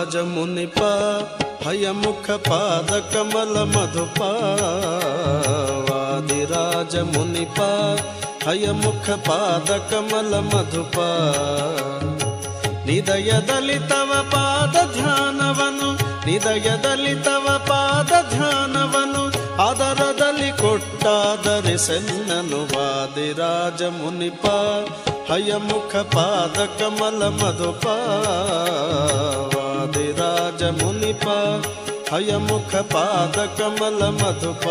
ವಾದಿರಾಜ ಮುನಿಪ ಹಯಮುಖ ಪಾದ ಕಮಲ ಮಧುಪ ವಾದಿರಾಜ ಮುನಿಪ ಹಯಮುಖ ಪಾದ ಕಮಲ ಮಧುಪ. ನಿದಯದಲ್ಲಿ ತವ ಪಾದ ಧ್ಯಾನವನು, ನಿದಯದಲ್ಲಿ ತವ ಪಾದ ಧ್ಯಾನವನು ಅದರದಲ್ಲಿ ಕೊಟ್ಟಾದರೆ ಸೆನ್ನನು ವಾದಿರಾಜ ಮುನಿಪ ಹಯಮುಖ ಪಾದ ಕಮಲ ಮಧುಪ. ವಾದಿರಾಜ ಮುನಿಪ, ಹಯಮುಖ ಪಾದ ಕಮಲ ಮಧುಪ.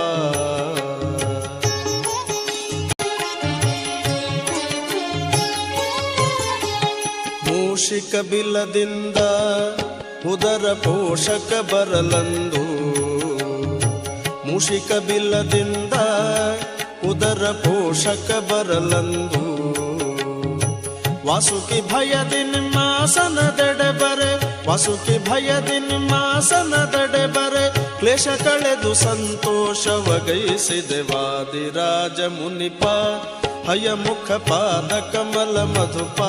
ಮೂಷಿಕ ಬಿಲ್ಲದಿಂದ ಉದರ ಪೋಷಕ ಬರಲಂದು. ಮೂಷಿಕ ಬಿಲ್ಲದಿಂದ ಉದರ ಪೋಷಕ ಬರಲಂದು. ವಾಸುಕಿ ಭಯದಿ ನಿಮ್ಮಾಸನದೆಡೆ ಬರೆ ವಾಸುಕಿ ಭಯದಿ ನಿಮ್ಮಾಸನದೆಡೆ ಬರೆ, ಕ್ಲೇಶ ಕಳೆದು ಸಂತೋಷವ ಗೈಸಿದೆ ವಾದಿರಾಜ ಮುನಿಪ. ಹಯಮುಖ ಪಾದ ಕಮಲ ಮಧುಪ.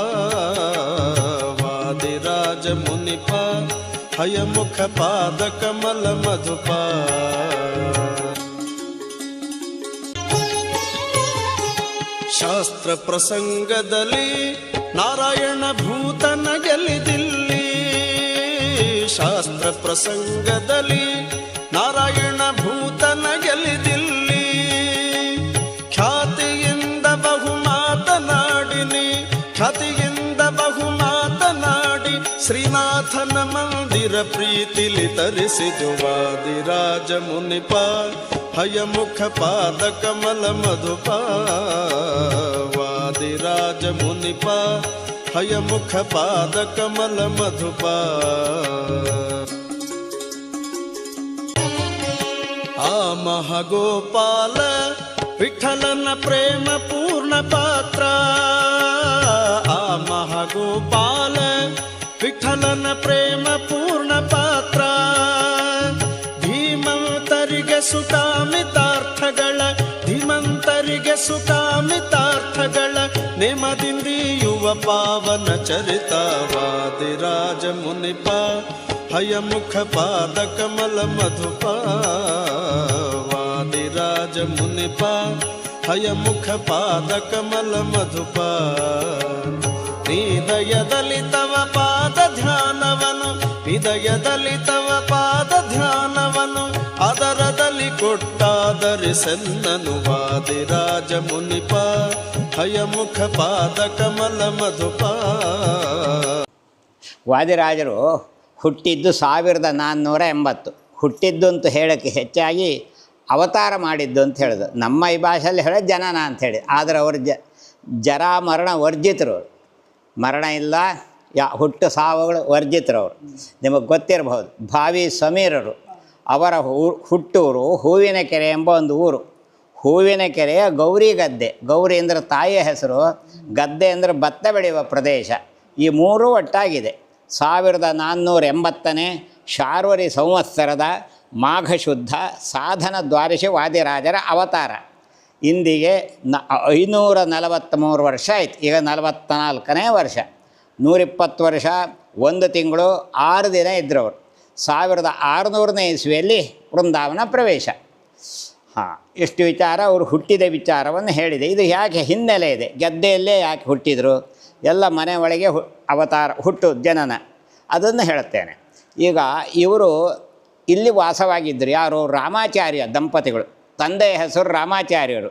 ವಾದಿರಾಜ ಮುನಿಪ ಹಯಮುಖ ಪಾದ ಕಮಲ ಮಧುಪ. ಶಾಸ್ತ್ರ ಪ್ರಸಂಗದಲ್ಲಿ ನಾರಾಯಣ ಭೂತನ ಗೆಲಿದಿಲ್ಲಿ. ಶಾಸ್ತ್ರ ಪ್ರಸಂಗದಲ್ಲಿ ನಾರಾಯಣ ಭೂತನ ಗೆಲಿದಿಲ್ಲಿ ಖ್ಯಾತಿಯಿಂದ ಬಹು ಮಾತನಾಡಿನಿ, ಖ್ಯಾತಿಯಿಂದ ಬಹು ಮಾತನಾಡಿ ಶ್ರೀನಾಥನ ಮಂದಿರ ಪ್ರೀತಿಲಿ ತರಿಸಿದು ವಾದಿರಾಜ ಮುನಿಪ, ಹಯಮುಖ ಪಾದ ಕಮಲ ಮಧುಪ ವಾದಿರಾಜ ಮುನಿಪ हय मुख पाद कमल मधुपा आ महागोपाल विठलन प्रेम पूर्ण पात्र। आ महागोपाल विठलन प्रेम पूर्ण पात्र। धीमंतरिगे सुकामितार्थगळ धीमंतरिगे सुकामितार्थगळ ಪಾವನ ಚರಿತವಾದಿರಾಜ ಮುನಿಪ ಹಯಮುಖ ಪಾದ ಕಮಲ ಮಧುಪ ವಾದಿರಾಜ ಮುನಿಪ ಹಯಮುಖ ಪಾದ ಕಮಲ ಮಧುಪ. ಹೃದಯದಲ್ಲಿ ತವ ಪಾದ ಧ್ಯಾನವನು ಹೃದಯದಲ್ಲಿ ತವ ಪಾದ ಧ್ಯಾನವನು, ಅದರದಲ್ಲಿ ಕೊಟ್ಟಾದರೆ ಸೆನ್ನನು ವಾದಿರಾಜ ಮುನಿಪ ಹಯಮುಖ ಪಾದ ಕಮಲ ಮಧುಪ ವಾದಿರಾಜರು, ಹುಟ್ಟಿದ್ದು ಸಾವಿರದ ನಾನ್ನೂರ ಎಂಬತ್ತು. ಹುಟ್ಟಿದ್ದು ಅಂತ ಹೇಳೋಕ್ಕೆ ಹೆಚ್ಚಾಗಿ ಅವತಾರ ಮಾಡಿದ್ದು ಅಂತ ಹೇಳಿದ್ರು ನಮ್ಮ ಈ ಭಾಷೆಯಲ್ಲಿ ಹೇಳೋದು ಜನನ ಅಂಥೇಳಿ ಆದರೆ ಅವರು ಜ, ಜರಾ ಮರಣ ವರ್ಜಿತರು ಮರಣ ಇಲ್ಲ, ಯಾ, ಹುಟ್ಟು ಸಾವುಗಳು ವರ್ಜಿತರು ಅವರು. ನಿಮಗೆ ಗೊತ್ತಿರಬಹುದು, ಭಾವಿ ಸಮೀರರು ಅವರ ಹುಟ್ಟೂರು ಹೂವಿನ ಕೆರೆ ಎಂಬ ಒಂದು ಊರು. ಹೂವಿನ ಕೆರೆಯ ಗೌರಿ ಗದ್ದೆ. ಗೌರಿ ಅಂದರೆ ತಾಯಿಯ ಹೆಸರು, ಗದ್ದೆ ಅಂದರೆ ಭತ್ತ ಬೆಳೆಯುವ ಪ್ರದೇಶ. ಈ ಮೂರೂ ಒಟ್ಟಾಗಿದೆ. ಸಾವಿರದ ನಾನ್ನೂರ ಎಂಬತ್ತನೇ ಶಾರ್ವರಿ ಸಂವತ್ಸರದ ಮಾಘ ಶುದ್ಧ ಸಾಧನ ದ್ವಾದಶಿ ವಾದಿರಾಜರ ಅವತಾರ. ಇಂದಿಗೆ ನ, ಐನೂರ ನಲವತ್ತ್ಮೂರು ವರ್ಷ ಆಯ್ತು. ಈಗ ನಲವತ್ತ ನಾಲ್ಕನೇ ವರ್ಷ. ನೂರಿಪ್ಪತ್ತು ವರ್ಷ, ಒಂದು ತಿಂಗಳು, ಆರು ದಿನ ಇದ್ದರು ಅವರು. ಸಾವಿರದ ಆರುನೂರನೇ ಇಸ್ವಿಯಲ್ಲಿ ವೃಂದಾವನ ಪ್ರವೇಶ. ಹಾಂ, ಎಷ್ಟು ವಿಚಾರ? ಅವರು ಹುಟ್ಟಿದ ವಿಚಾರವನ್ನು ಹೇಳಿದೆ. ಇದು ಯಾಕೆ ಹಿನ್ನೆಲೆ ಇದೆ? ಗದ್ದೆಯಲ್ಲೇ ಯಾಕೆ ಹುಟ್ಟಿದರು? ಎಲ್ಲ ಮನೆ ಒಳಗೆ ಅವತಾರ, ಹುಟ್ಟು ಜನನ. ಅದನ್ನು ಹೇಳುತ್ತೇನೆ. ಈಗ ಇವರು ಇಲ್ಲಿ ವಾಸವಾಗಿದ್ದರು. ಯಾರು? ರಾಮಾಚಾರ್ಯ ದಂಪತಿಗಳು. ತಂದೆಯ ಹೆಸರು ರಾಮಾಚಾರ್ಯರು.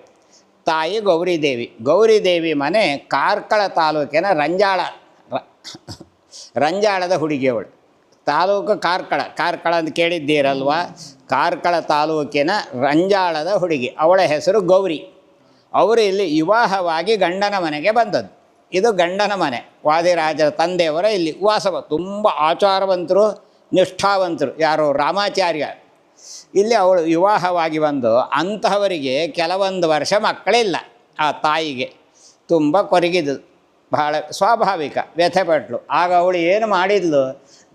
ತಾಯಿ ಗೌರಿದೇವಿ. ಗೌರಿದೇವಿ ಮನೆ ಕಾರ್ಕಳ ತಾಲೂಕಿನ ರಂಜಾಳ ರಂಜಾಳದ ಹುಡುಗಿಯವಳು. ತಾಲೂಕು ಕಾರ್ಕಳ ಕಾರ್ಕಳ ಅಂತ ಕೇಳಿದ್ದೀರಲ್ವ? ಕಾರ್ಕಳ ತಾಲೂಕಿನ ರಂಜಾಳದ ಹುಡುಗಿ, ಅವಳ ಹೆಸರು ಗೌರಿ. ಅವರು ಇಲ್ಲಿ ವಿವಾಹವಾಗಿ ಗಂಡನ ಮನೆಗೆ ಬಂದದ್ದು. ಇದು ಗಂಡನ ಮನೆ. ವಾದಿರಾಜರ ತಂದೆಯವರ ಇಲ್ಲಿ ವಾಸವ. ತುಂಬ ಆಚಾರವಂತರು, ನಿಷ್ಠಾವಂತರು. ಯಾರು ರಾಮಾಚಾರ್ಯ. ಇಲ್ಲಿ ಅವಳು ವಿವಾಹವಾಗಿ ಬಂದು ಅಂತಹವರಿಗೆ ಕೆಲವೊಂದು ವರ್ಷ ಮಕ್ಕಳಿಲ್ಲ. ಆ ತಾಯಿಗೆ ತುಂಬ ಕೊರಗಿದ್ದು. ಬಹಳ ಸ್ವಾಭಾವಿಕ ವ್ಯಥೆಪಟ್ಲು ಆಗ ಅವಳು ಏನು ಮಾಡಿದ್ಲು?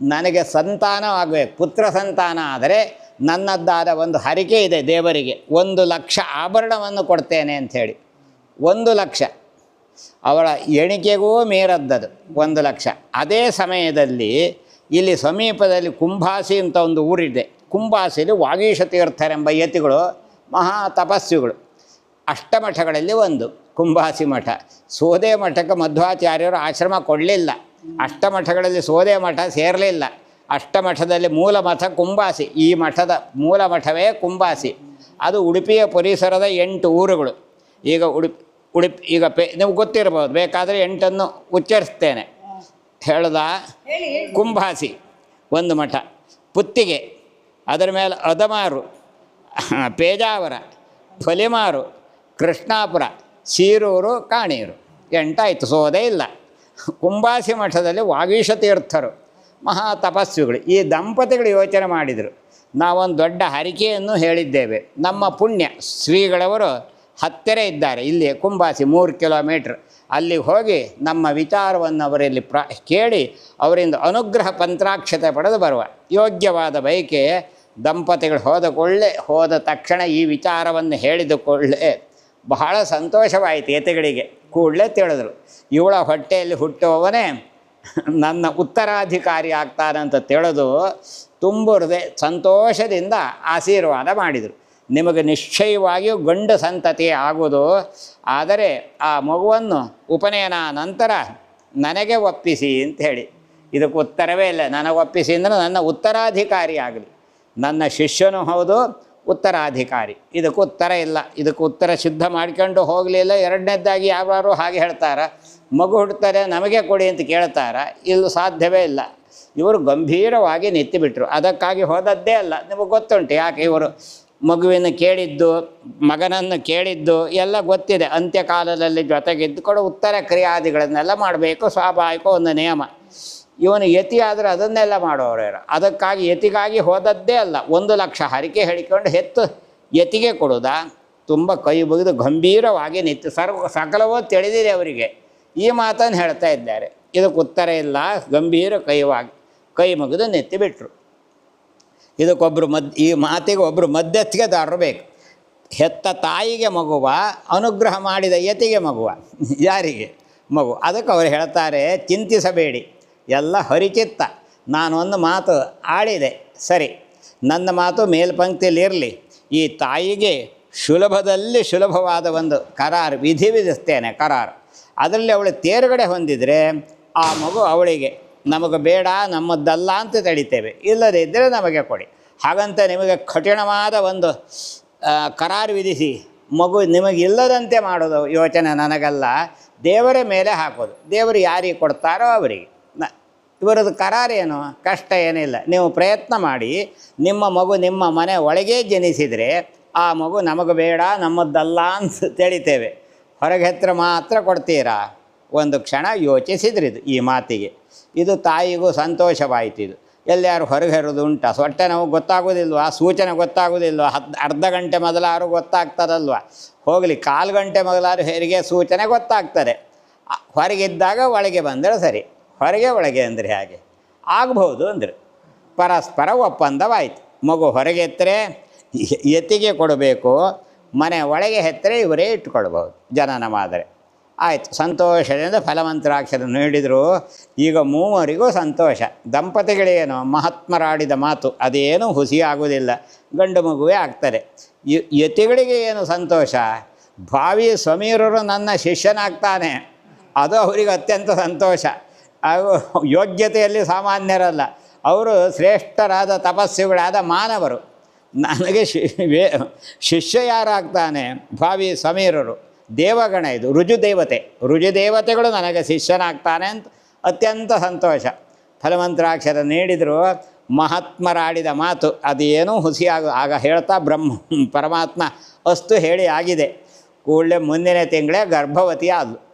ನನಗೆ ಸಂತಾನವಾಗಬೇಕು ಪುತ್ರ ಸಂತಾನ ಆದರೆ ನನ್ನದ್ದಾದ ಒಂದು ಹರಿಕೆ ಇದೆ ದೇವರಿಗೆ. ಒಂದು ಲಕ್ಷ ಆಭರಣವನ್ನು ಕೊಡ್ತೇನೆ ಅಂಥೇಳಿ. ಒಂದು ಲಕ್ಷ. ಅವಳ ಎಣಿಕೆಗೂ ಮೀರದ್ದದು ಒಂದು ಲಕ್ಷ. ಅದೇ ಸಮಯದಲ್ಲಿ ಇಲ್ಲಿ ಸಮೀಪದಲ್ಲಿ ಕುಂಭಾಸಿ ಅಂತ ಒಂದು ಊರಿದೆ. ಕುಂಭಾಸಿಲಿ ವಾಗೀಶ ತೀರ್ಥರೆಂಬ ಯತಿಗಳು, ಮಹಾ ತಪಸ್ವಿಗಳು. ಅಷ್ಟಮಠಗಳಲ್ಲಿ ಒಂದು ಕುಂಭಾಸಿ ಮಠ. ಸೋದೆ ಮಠಕ್ಕೆ ಮಧ್ವಾಚಾರ್ಯರು ಆಶ್ರಮ ಕೊಡಲಿಲ್ಲ. ಅಷ್ಟಮಠಗಳಲ್ಲಿ ಸೋದೆ ಮಠ ಸೇರಲಿಲ್ಲ. ಅಷ್ಟಮಠದಲ್ಲಿ ಮೂಲ ಮಠ ಕುಂಬಾಸಿ. ಈ ಮಠದ ಮೂಲ ಮಠವೇ ಕುಂಬಾಸಿ. ಅದು ಉಡುಪಿಯ ಪರಿಸರದ ಎಂಟು ಊರುಗಳು. ಈಗ ಉಡುಪಿ ಉಡುಪಿ ಈಗ ಪೆ ನೀವು ಗೊತ್ತಿರ್ಬೋದು ಬೇಕಾದರೆ ಎಂಟನ್ನು ಉಚ್ಚರಿಸ್ತೇನೆ. ಹೇಳ್ದ? ಕುಂಭಾಸಿ ಒಂದು ಮಠ. ಪುತ್ತಿಗೆ ಅದರ ಮೇಲೆ ಅದಮಾರು ಪೇಜಾವರ ಫಲಿಮಾರು ಕೃಷ್ಣಾಪುರ ಸೀರೂರು ಕಾಣೀರು ಎಂಟಾಯಿತು ಸೋದೇ ಇಲ್ಲ. ಕುಂಭಾಸಿ ಮಠದಲ್ಲಿ ವಾಗೀಶ ತೀರ್ಥರು, ಮಹಾ ತಪಸ್ವಿಗಳು, ಈ ದಂಪತಿಗಳು ಯೋಚನೆ ಮಾಡಿದರು. ನಾವೊಂದು ದೊಡ್ಡ ಹರಿಕೆಯನ್ನು ಹೇಳಿದ್ದೇವೆ. ನಮ್ಮ ಪುಣ್ಯ, ಶ್ರೀಗಳವರು ಹತ್ತಿರ ಇದ್ದಾರೆ. ಇಲ್ಲಿ ಕುಂಬಾಸಿ ಮೂರು ಕಿಲೋಮೀಟ್ರ್. ಅಲ್ಲಿ ಹೋಗಿ ನಮ್ಮ ವಿಚಾರವನ್ನು ಅವರಲ್ಲಿ ಪ್ರ, ಕೇಳಿ ಅವರಿಂದ ಅನುಗ್ರಹ ಪಂತ್ರಾಕ್ಷತೆ ಪಡೆದು ಬರುವ. ಯೋಗ್ಯವಾದ ಬೈಕೆ ದಂಪತಿಗಳು ಹೋದ ಕೊಳ್ಳೆ ಹೋದ ತಕ್ಷಣ ಈ ವಿಚಾರವನ್ನು ಹೇಳಿದ ಕೊಳ್ಳೆ ಬಹಳ ಸಂತೋಷವಾಯಿತು ಯತಿಗಳಿಗೆ ಕೂಡಲೇ ತಿಳಿದ್ರು. ಇವಳ ಹೊಟ್ಟೆಯಲ್ಲಿ ಹುಟ್ಟುವವನೇ ನನ್ನ ಉತ್ತರಾಧಿಕಾರಿ ಆಗ್ತಾನಂತ ತಿಳಿದು ತುಂಬುರದೆ ಸಂತೋಷದಿಂದ ಆಶೀರ್ವಾದ ಮಾಡಿದರು. ನಿಮಗೆ ನಿಶ್ಚಯವಾಗಿಯೂ ಗಂಡು ಸಂತತಿ ಆಗುವುದು. ಆದರೆ ಆ ಮಗುವನ್ನು ಉಪನಯನ ನಂತರ ನನಗೆ ಒಪ್ಪಿಸಿ ಅಂತ ಹೇಳಿ. ಇದಕ್ಕೆ ಉತ್ತರವೇ ಇಲ್ಲ. ನನಗೆ ಒಪ್ಪಿಸಿ ಅಂದರೆ ನನ್ನ ಉತ್ತರಾಧಿಕಾರಿ ಆಗಲಿ. ನನ್ನ ಶಿಷ್ಯನೂ ಹೌದು ಉತ್ತರಾಧಿಕಾರಿ. ಇದಕ್ಕೆ ಉತ್ತರ ಇಲ್ಲ. ಇದಕ್ಕೆ ಉತ್ತರ ಸಿದ್ಧ ಮಾಡ್ಕೊಂಡು ಹೋಗಲಿಲ್ಲ. ಎರಡನೇದಾಗಿ ಯಾರು ಹಾಗೆ ಹೇಳ್ತಾರೆ. ಮಗು ಹುಡ್ತಾರೆ ನಮಗೆ ಕೊಡಿ ಅಂತ ಕೇಳ್ತಾರ. ಇಲ್ಲಿ ಸಾಧ್ಯವೇ ಇಲ್ಲ. ಇವರು ಗಂಭೀರವಾಗಿ ನಿಂತುಬಿಟ್ರು ಅದಕ್ಕಾಗಿ ಹೋದದ್ದೇ ಅಲ್ಲ. ನಿಮಗೆ ಗೊತ್ತುಂಟು ಯಾಕೆ ಇವರು ಮಗುವಿನ ಕೇಳಿದ್ದು, ಮಗನನ್ನು ಕೇಳಿದ್ದು ಎಲ್ಲ ಗೊತ್ತಿದೆ. ಅಂತ್ಯಕಾಲದಲ್ಲಿ ಜೊತೆಗಿದ್ದುಕೊಂಡು ಉತ್ತರ ಕ್ರಿಯಾದಿಗಳನ್ನೆಲ್ಲ ಮಾಡಬೇಕು. ಸ್ವಾಭಾವಿಕ ಒಂದು ನಿಯಮ. ಇವನು ಯತಿ ಆದರೆ ಅದನ್ನೆಲ್ಲ ಮಾಡೋರು ಅದಕ್ಕಾಗಿ ಯತಿಗಾಗಿ ಹೋದದ್ದೇ ಅಲ್ಲ, ಒಂದು ಲಕ್ಷ ಹರಿಕೆ ಹೇಳಿಕೊಂಡು ಹೆತ್ತು ಯತಿಗೆ ಕೊಡೋದ. ತುಂಬ ಕೈ ಮುಗಿದು ಗಂಭೀರವಾಗಿ ನಿಂತು ಸರ್ವ ಸಕಲವೋ ತಿಳಿದಿದೆ ಅವರಿಗೆ. ಈ ಮಾತನ್ನು ಹೇಳ್ತಾ ಇದ್ದಾರೆ. ಇದಕ್ಕೆ ಉತ್ತರ ಇಲ್ಲ, ಗಂಭೀರ ಕೈವಾಗಿ ಕೈ ಮುಗಿದು ನೆತ್ತಿ ಬಿಟ್ಟರು ಇದಕ್ಕೊಬ್ಬರು ಮದ್, ಈ ಮಾತಿಗೆ ಒಬ್ಬರು ಮಧ್ಯಸ್ಥಿಕೆದಾರರು ಬೇಕು ಹೆತ್ತ ತಾಯಿಗೆ ಮಗುವ, ಅನುಗ್ರಹ ಮಾಡಿದ ಯತಿಗೆ ಮಗುವ. ಯಾರಿಗೆ? ಮಗು. ಅದಕ್ಕೆ ಅವರು ಹೇಳ್ತಾರೆ, ಚಿಂತಿಸಬೇಡಿ. ಎಲ್ಲ ಹರಿಚಿತ್ತ ನಾನೊಂದು ಮಾತು ಆಡಿದೆ ಸರಿ, ನನ್ನ ಮಾತು ಮೇಲ್ಪಂಕ್ತಿಯಲ್ಲಿರಲಿ ಈ ತಾಯಿಗೆ ಸುಲಭದಲ್ಲಿ ಸುಲಭವಾದ ಒಂದು ಕರಾರು, ವಿಧಿ ವಿಧಿಸ್ತೇನೆ ಕರಾರು. ಅದರಲ್ಲಿ ಅವಳು ತೇರುಗಡೆ ಹೊಂದಿದರೆ ಆ ಮಗು ಅವಳಿಗೆ, ನಮಗೆ ಬೇಡ, ನಮ್ಮದ್ದಲ್ಲ ಅಂತ ತಡಿತೇವೆ. ಇಲ್ಲದೇ ಇದ್ದರೆ ನಮಗೆ ಕೊಡಿ. ಹಾಗಂತ ನಿಮಗೆ ಕಠಿಣವಾದ ಒಂದು ಕರಾರು ವಿಧಿಸಿ ಮಗು ನಿಮಗೆ ಇಲ್ಲದಂತೆ ಮಾಡೋದು ಯೋಚನೆ ನನಗಲ್ಲ. ದೇವರ ಮೇಲೆ ಹಾಕೋದು. ದೇವರು ಯಾರಿಗೆ ಕೊಡ್ತಾರೋ ಅವರಿಗೆ. ಇವರದ್ದು ಕರಾರೇನು ಕಷ್ಟ ಏನಿಲ್ಲ. ನೀವು ಪ್ರಯತ್ನ ಮಾಡಿ, ನಿಮ್ಮ ಮಗು ನಿಮ್ಮ ಮನೆ ಒಳಗೇ ಜನಿಸಿದರೆ ಆ ಮಗು ನಮಗೆ ಬೇಡ, ನಮ್ಮದ್ದಲ್ಲ ಅಂತ ತಿಳಿತೇವೆ. ಹೊರಗೆ ಹತ್ರ ಮಾತ್ರ ಕೊಡ್ತೀರಾ? ಒಂದು ಕ್ಷಣ ಯೋಚಿಸಿದ್ರಿ ಇದು ಈ ಮಾತಿಗೆ. ಇದು ತಾಯಿಗೂ ಸಂತೋಷವಾಯಿತು ಇದು. ಎಲ್ಲಿಯಾರು ಹೊರಗೆ ಉಂಟ? ಸೊಟ್ಟೆ ನಾವು ಗೊತ್ತಾಗೋದಿಲ್ವಾ? ಸೂಚನೆ ಗೊತ್ತಾಗೋದಿಲ್ವಾ? ಹತ್ತು ಅರ್ಧ ಗಂಟೆ ಮೊದಲಾರು ಗೊತ್ತಾಗ್ತದಲ್ವ? ಹೋಗಲಿ, ಕಾಲು ಗಂಟೆ ಮೊದಲಾರು ಹೆರಿಗೆ ಸೂಚನೆ ಗೊತ್ತಾಗ್ತದೆ. ಹೊರಗಿದ್ದಾಗ ಒಳಗೆ ಬಂದರೆ ಸರಿ. ಹೊರಗೆ ಒಳಗೆ ಅಂದರೆ ಹಾಗೆ? ಆಗಬಹುದು ಅಂದರೆ. ಪರಸ್ಪರ ಒಪ್ಪಂದವಾಯಿತು. ಮಗು ಹೊರಗೆ ಎತ್ತರೆ, ಎತ್ತಿಗೆ ಕೊಡಬೇಕು, ಮನೆ ಒಳಗೆ ಎತ್ತರೆ ಇವರೇ ಇಟ್ಕೊಳ್ಬೋದು ಜನನ ಮಾದರೆ. ಆಯಿತು, ಸಂತೋಷದಿಂದ ಫಲವಂತರಾಕ್ಷರ ನೀಡಿದರು. ಈಗ ಮೂವರಿಗೂ ಸಂತೋಷ. ದಂಪತಿಗಳೇನು ಮಹಾತ್ಮರಾಡಿದ ಮಾತು, ಅದೇನು ಹುಸಿ ಆಗುವುದಿಲ್ಲ ಗಂಡು ಮಗುವೇ ಆಗ್ತಾರೆ. ಯತಿಗಳಿಗೆ ಏನು ಸಂತೋಷ? ಭಾವಿ ಸಮೀರರು ನನ್ನ ಶಿಷ್ಯನಾಗ್ತಾನೆ. ಅದು ಅವರಿಗೆ ಅತ್ಯಂತ ಸಂತೋಷ. ಹಾಗೂ ಯೋಗ್ಯತೆಯಲ್ಲಿ ಸಾಮಾನ್ಯರಲ್ಲ. ಅವರು ಶ್ರೇಷ್ಠರಾದ ತಪಸ್ವಿಗಳಾದ ಮಾನವರು. ನನಗೆ ಶಿ, ವೇ ಶಿಷ್ಯ ಯಾರಾಗ್ತಾನೆ ಭಾವಿ ಸಮೀರರು. ದೇವಗಣ ಇದು, ರುಜು ದೇವತೆ. ರುಜು ದೇವತೆಗಳು ನನಗೆ ಶಿಷ್ಯನಾಗ್ತಾನೆ ಅಂತ ಅತ್ಯಂತ ಸಂತೋಷ. ಫಲಮಂತ್ರಾಕ್ಷರ ನೀಡಿದರು ಮಹಾತ್ಮರಾಡಿದ ಮಾತು. ಅದೇನೂ ಹುಸಿಯಾಗ, ಆಗ ಹೇಳ್ತಾ ಬ್ರಹ್ಮ, ಪರಮಾತ್ಮ ಅಸ್ತು ಹೇಳಿ ಆಗಿದೆ. ಕೂಡಲೇ ಮುಂದಿನ ತಿಂಗಳೇ ಗರ್ಭವತಿ ಆದಳು